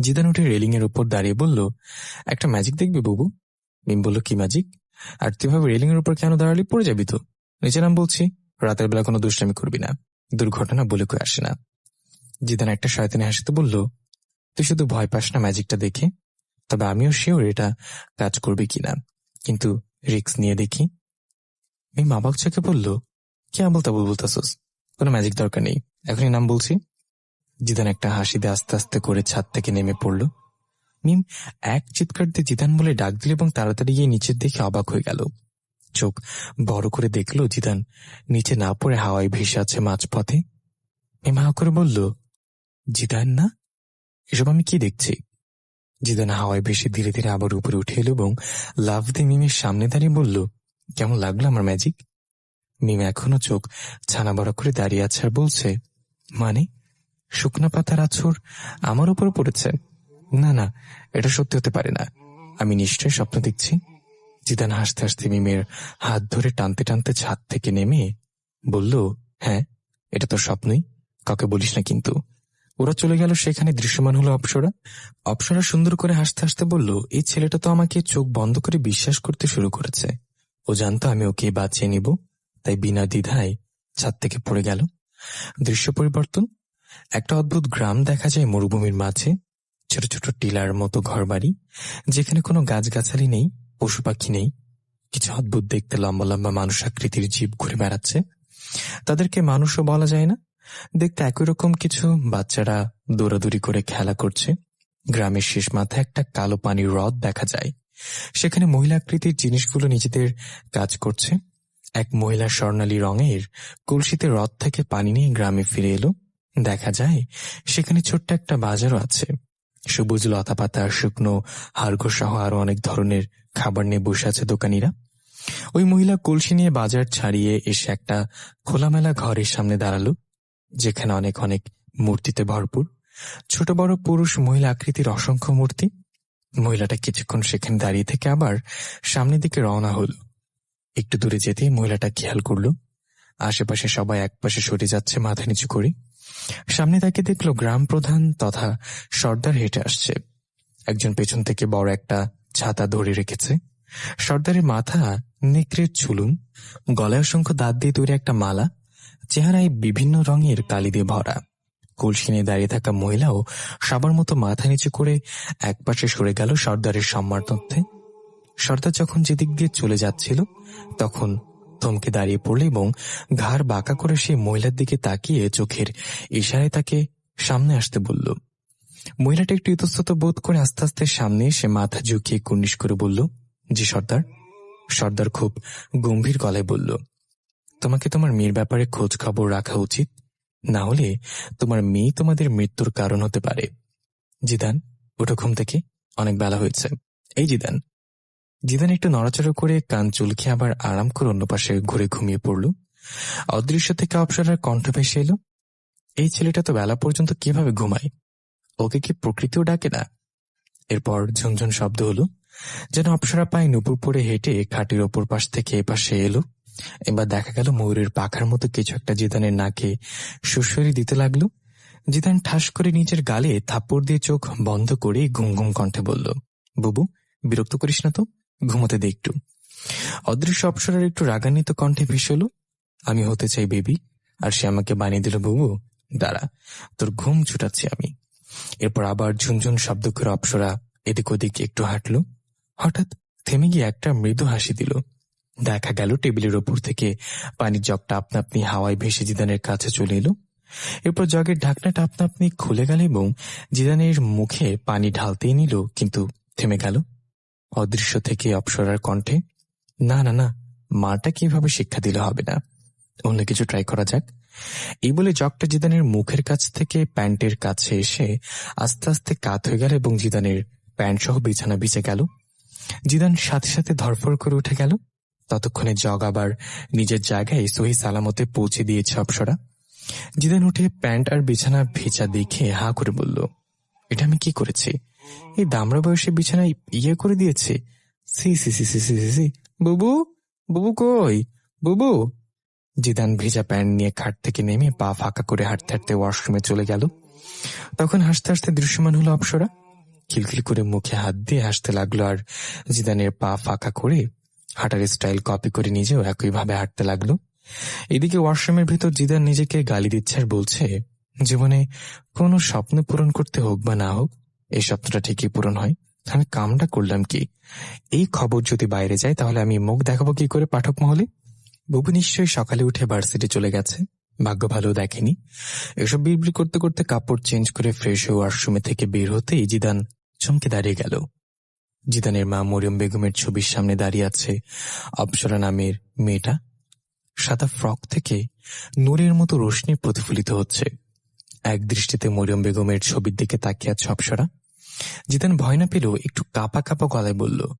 Zidane উঠে railing এর উপর দাঁড়িয়ে বলল, একটা ম্যাজিক দেখবি বাবু? মিম বলল, কি ম্যাজিক আর তুই ভাবে রেলিং এর উপর কেন দাঁড়ালি? পড়ে যাবি তো। নিচে নাম বলছি, রাতের বেলা কোনো দুষ্টামি করবি না। দুর্ঘটনা বলে কই আসে না। জিদান একটা শয়তানি হাসিতে বলল, তুই শুধু ভয় পাস না ম্যাজিকটা দেখে। তবে আমিও শিওর এটা কাজ করবে কিনা। কিন্তু রিক্স নিয়ে দেখি। মিম অবাক চোখে বলল কি আবল তাবল বলতাছস? কোনো ম্যাজিক দরকার নেই, এখনই নাম বলছি। জিদান একটা হাসিতে আস্তে আস্তে করে ছাদ থেকে নেমে পড়ল। মিম, এক চিৎকার দিয়ে জিদান বলে ডাক দিল এবং তাড়াতাড়ি গিয়ে নিচের দেখে অবাক হয়ে গেল। চোখ বড় করে দেখল জিদান, নিচে না পড়ে হাওয়ায় ভেসে আছে মাঝপথে। মিম হা করে বলল, জিদান না? এসব আমি কি দেখছি? জিদান হাওয়ায় ভেসে ধীরে ধীরে আবার উপরে উঠে এলো এবং লাভ দিয়ে মিমের সামনে দাঁড়িয়ে বলল, কেমন লাগল আমার ম্যাজিক? মিম এখনও চোখ ছানা বড় করে দাঁড়িয়ে আছে আর বলছে মানে শুকনা পাতার আছর আমার উপর পড়েছে? না না, এটা সত্যি হতে পারে না। আমি নিশ্চয়ই স্বপ্ন দেখছি। জিদান হাসতে হাসতে মিমের হাত ধরে টানতে টানতে ছাদ থেকে নেমে বলল হ্যাঁ এটা তো স্বপ্নই, কাউকে বলিস না কিন্তু। ওরা চলে গেল সেখানে দৃশ্যমান হলো অপসরা। অপসরা সুন্দর করে হাসতে হাসতে বলল, এই ছেলেটা তো আমাকে চোখ বন্ধ করে বিশ্বাস করতে শুরু করেছে। ও জানতো আমি ওকে বাঁচিয়ে নিব, তাই বিনা দ্বিধায় ছাদ থেকে পড়ে গেল। দৃশ্য পরিবর্তন। একটা অদ্ভুত গ্রাম দেখা যায় মরুভূমির মাঝে। ছোট ছোট টিলার মতো ঘরবাড়ি, যেখানে কোনো গাছগাছালি নেই, পশু পাখি নেই। কিছু অদ্ভুত দেখতে লম্বা লম্বা মানুষ আকৃতির জীব ঘুরে বেড়াচ্ছে। তাদেরকে মানুষও বলা যায় না। দেখতে একই রকম কিছু, বাচ্চারা দৌড়াদৌড়ি করে খেলা করছে। গ্রামের শেষ মাথায় একটা কালো পানির হ্রদ দেখা যায়। সেখানে মহিলা আকৃতির জিনিসগুলো নিজেদের কাজ করছে। এক মহিলা স্বর্ণালী রঙের কলসিতে হ্রদ থেকে পানি নিয়ে গ্রামে ফিরে এলো। দেখা যায়, সেখানে ছোট্ট একটা বাজারও আছে। সবুজ লতা পাতা শুকনো হাড়গো সহ আরও অনেক ধরনের খাবার নিয়ে বসে আছে দোকানিরা। ওই মহিলা কলসি নিয়ে বাজার ছাড়িয়ে এসে একটা খোলামেলা ঘরের সামনে দাঁড়াল। যেখানে অনেক অনেক মূর্তিতে ভরপুর। ছোট বড় পুরুষ মহিলা আকৃতির অসংখ্য মূর্তি। মহিলাটা কিছুক্ষণ সেখানে দাঁড়িয়ে থেকে আবার সামনের দিকে রওনা হলো। একটু দূরে যেতেই মহিলাটা খেয়াল করল। আশেপাশে সবাই একপাশে সরে যাচ্ছে মাথা নিচু করে। সামনে তাকে দেখল গ্রাম প্রধান তথা সর্দার হেঁটে আসছে। একজন পেছন থেকে বড় একটা ছাতা ধরে রেখেছে। সর্দারের মাথা নেকড়ের চুলুম গলায় অসংখ্য দাঁত দিয়ে তৈরি একটা মালা। চেহারায় বিভিন্ন রঙের কালি দিয়ে ভরা। কলসি নিয়ে দাঁড়িয়ে থাকা মহিলাও সবার মতো মাথা নিচু করে একপাশে সরে গেল সর্দারের সম্মানার্থে। সর্দার যখন যেদিক দিয়ে চলে যাচ্ছিল, তখন থমকে দাঁড়িয়ে পড়ল এবং ঘাড় বাঁকা করে সেই মহিলার দিকে তাকিয়ে চোখের ইশারায় তাকে সামনে আসতে বলল। মহিলাটা একটু ইতস্তত বোধ করে আস্তে আস্তে সামনে এসে মাথা ঝুঁকিয়ে কুর্নিশ করে বলল, জি, সর্দার। সর্দার খুব গম্ভীর গলায় বলল তোমাকে তোমার মেয়ের ব্যাপারে খোঁজ খবর রাখা উচিত? না হলে তোমার মেয়ে তোমাদের মৃত্যুর কারণ হতে পারে। জিদান উঠো ঘুম থেকে। অনেক বেলা হয়েছে। এই জিদান। জিদান একটু নড়াচড়া করে কান চুলকে আবার আরাম করে অন্য পাশে ঘুরে ঘুমিয়ে পড়ল। অদৃশ্য থেকে অপসরার কণ্ঠ ভেসে এলো। এই ছেলেটা তো বেলা পর্যন্ত কীভাবে ঘুমায়? ওকে কি প্রকৃতিও ডাকে না? এরপর ঝুনঝুন শব্দ হলো, যেন অপসরা পায়ে নুপুর পরে হেঁটে খাটির ওপর পাশ থেকে এ পাশে এলো। এবার দেখা গেল ময়ূরের পাখার মতো কিছু একটা জিদানের নাকে সুসরি দিতে লাগল। জিদান ঠাস করে নিজের গালে থাপ্পড় দিয়ে চোখ বন্ধ করে ঘুম ঘুম কণ্ঠে বলল, বুবু, বিরক্ত করিস না তো, ঘুমোতে দে একটু। অদৃশ্য অপসরার একটু রাগান্বিত কণ্ঠে ভেসল আমি হতে চাই বেবি, আর সে আমাকে বানিয়ে দিল, বুবু। দাঁড়া, তোর ঘুম ছুটাচ্ছি আমি। এরপর আবার ঝুনঝুন শব্দ করে অপসরা এদিক ওদিক একটু হাঁটলো। হঠাৎ থেমে গিয়ে একটা মৃদু হাসি দিল। দেখা গেল টেবিলের ওপর থেকে পানির জগটা আপনা আপনি হাওয়ায় ভেসে জিদানের কাছে চলে এলো। এরপর জগের ঢাকনাটা আপনা আপনি খুলে গেল এবং জিদানের মুখে পানি ঢালতেই নিল, কিন্তু থেমে গেল। অদৃশ্য থেকে অপসরার কণ্ঠে, না না না, মাটা কীভাবে শিক্ষা দিলে হবে না? অন্য কিছু ট্রাই করা যাক। এই বলে জগটা জিদানের মুখের কাছ থেকে, প্যান্টের কাছে এসে আস্তে আস্তে কাত হয়ে গেল এবং জিদানের প্যান্ট সহ বিছানা বিছে গেল। জিদান সাথে সাথে ধরফর করে উঠে গেল। ততক্ষণে জগ আবার নিজের জায়গায় সহি সালামতে পৌঁছে দিয়েছে অপসরা। জিদান উঠে প্যান্ট আর বিছানা ভেজা দেখে হা করে বলল, এটা আমি কি করেছি? এই দামড়া বয়সে বিছানায় ইয়ে করে দিয়েছে? সি সি সি সি সি সি, বুবু বুবু কই? বুবু? জিদান ভেজা প্যান্ট নিয়ে খাট থেকে নেমে পা ফাঁকা করে হাঁটতে হাঁটতে ওয়াশরুমে চলে গেল। তখন হাসতে হাসতে দৃশ্যমান হলো অপসরা। খিলখিল করে মুখে হাত দিয়ে হাসতে লাগল আর জিদানের পা ফাঁকা করে হাঁটার স্টাইল কপি করে নিজেও একইভাবে হাঁটতে লাগল। এদিকে ওয়াশরুমের ভিতর জিদান নিজেকে গালি দিচ্ছে আর বলছে, জীবনে কোনো স্বপ্ন পূরণ করতে হোক বা না হোক, এই স্বপ্নটা ঠিকই পূরণ হয়। আমি কামটা করলাম কি? এই খবর যদি বাইরে যায় তাহলে আমি মুখ দেখাবো কি করে পাঠক মহলে? বুবু নিশ্চয়ই সকালে উঠে ভার্সিটি চলে গেছে। ভাগ্য ভালো দেখেনি। এসব বিড়বিড় করতে করতে কাপড় চেঞ্জ করে ফ্রেশ হয়ে ওয়াশরুমে থেকে বের হতেই জিদান চমকে দাঁড়িয়ে গেল। জিদানের মা মরিয়ম বেগমের ছবির সামনে দাঁড়িয়ে আছে অপসরা নামের মেয়েটা। সাদা ফ্রক থেকে নূরের মতো রোশনি প্রতিফলিত হচ্ছে। এক দৃষ্টিতে মরিয়ম বেগমের ছবির দিকে তাকিয়ে আছে অপসরা জিদান ভয় না পেলেও একটু কাপা কাপা গলায় বলল